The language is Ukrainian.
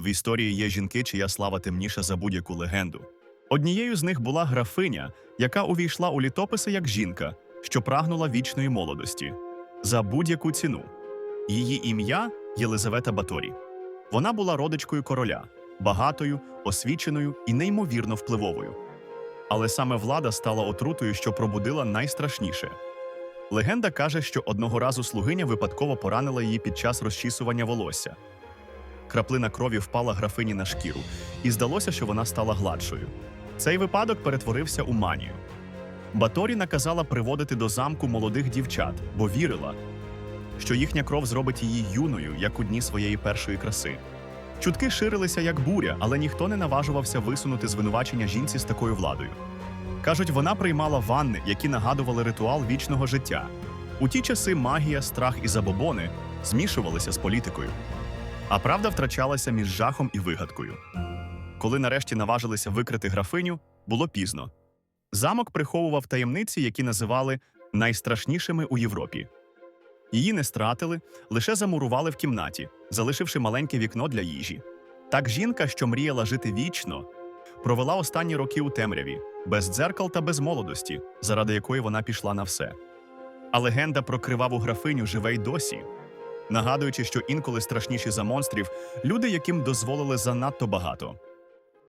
В історії є жінки, чия слава темніша за будь-яку легенду. Однією з них була графиня, яка увійшла у літописи як жінка, що прагнула вічної молодості за будь-яку ціну. Її ім'я Єлизавета Баторі. Вона була родичкою короля, багатою, освіченою і неймовірно впливовою. Але саме влада стала отрутою, що пробудила найстрашніше. Легенда каже, що одного разу слугиня випадково поранила її під час розчісування волосся. Краплина крові впала графині на шкіру, і здалося, що вона стала гладшою. Цей випадок перетворився у манію. Баторі наказала приводити до замку молодих дівчат, бо вірила, що їхня кров зробить її юною, як у дні своєї першої краси. Чутки ширилися як буря, але ніхто не наважувався висунути звинувачення жінці з такою владою. Кажуть, вона приймала ванни, які нагадували ритуал вічного життя. У ті часи магія, страх і забобони змішувалися з політикою, а правда втрачалася між жахом і вигадкою. Коли нарешті наважилися викрити графиню, було пізно. Замок приховував таємниці, які називали найстрашнішими у Європі. Її не стратили, лише замурували в кімнаті, залишивши маленьке вікно для їжі. Так жінка, що мріяла жити вічно, провела останні роки у темряві, без дзеркал та без молодості, заради якої вона пішла на все. А легенда про криваву графиню живе й досі, нагадуючи, що інколи страшніші за монстрів люди, яким дозволили занадто багато.